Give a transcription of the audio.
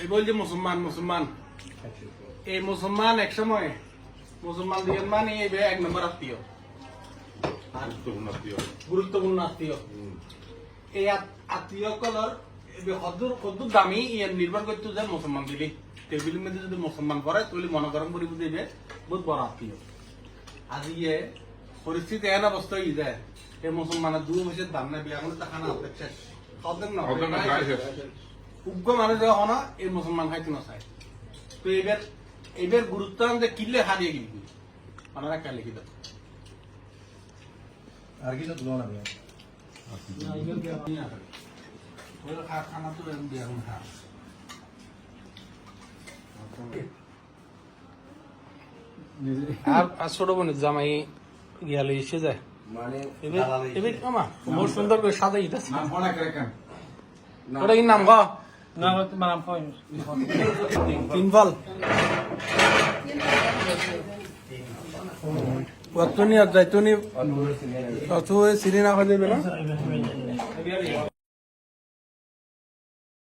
এই বল যে মুসলমান মুসলমান। এই মুসলমান এক সময় মুসলমান দিয়ে মানে এই এক নম্বর আত্মীয়। গুরুত্বপূর্ণ আত্মীয়। এই আত- আত্মীয় কলর কদ্দুর কদ্দুর দামি ইয়ার নির্ভর করতো যে মুসলমান দিলি টেবিলের মধ্যে যদি মুসলমান করে তাহলে মনে করেন করিব দিবে বহুত বড় আত্মীয়। আজ ইয়ে পরিস্থিতি এন অবস্থা হয়ে যায়। এই মুসলমানের দু বছর দাম না বিয়া করে টাকা না শেষ উগ্র মানুষ হয়, এই মুসলমান খাইতে না চায় তো এবার এবার গুরুত্ব আনতে কিনলে হারিয়ে গিলবি আপনারা কে লিখি আর কিছু তুলো না ভাই খানা তো দিয়ে এখন আর আর ছোট বোনের জামাই গিয়ালে এসে যায়। মানে এবার সুন্দর করে রেখেন ওটা কি নাম গ? না কই তিনফল কতনি আর যাইতনি কত সিরিনা খাই দেবে না